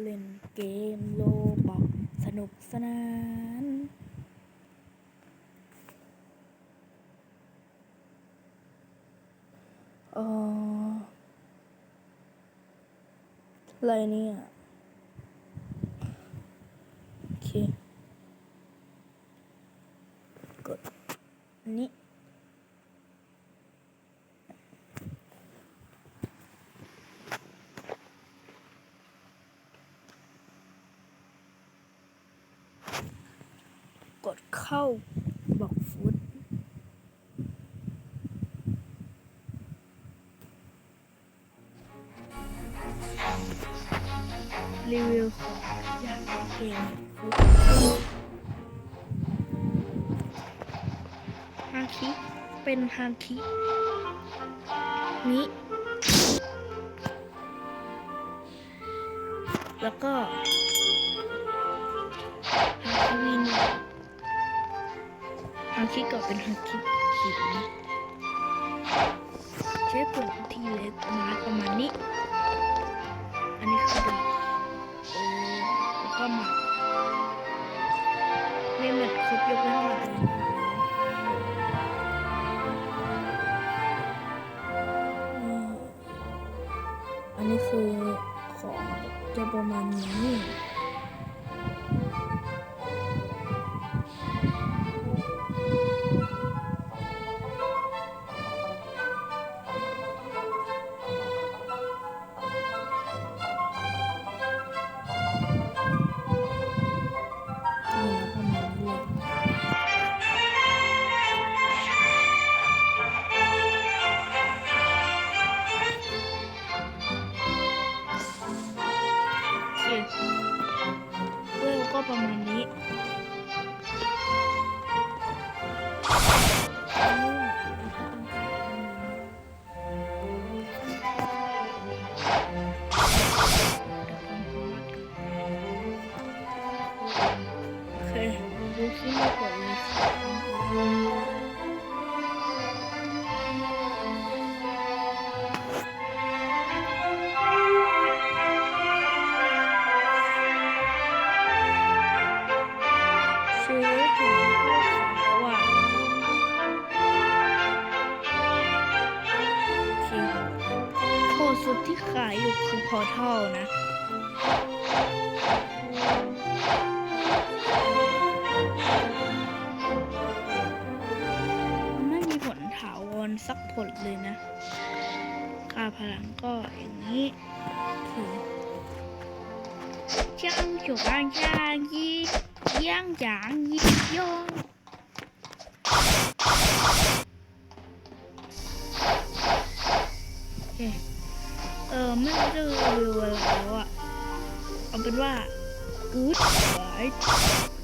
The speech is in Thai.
เล่นเกมโลบอกสนุกสนาน เอออะไรเนี่ยโอเคกดอัน กดเข้าบอกฟุตรีวิวของยางเกมฟุตฮาคิ เป็นฮาคินี้แล้วก็ ฮาคิก็เป็นฮาคิขีดนี้ใช้เปลือกทีเล็กมาประมาณนี้ อันนี้คือดอกแล้วก็หมักไม่เหมือนครบยกเว้นหมักเลยอันนี้คือของจะประมาณนี้ ก็ประมาณนี้ สุดที่ขายอยู่คือพอเท่านะ ไม่มีผลถาวรสักผลเลยนะ ค่าพลังก็อย่างนี้คือจ้างจุกาง เออไม่รู้จะรวิวแล้วอะเอาเป็นว่า good bye โอ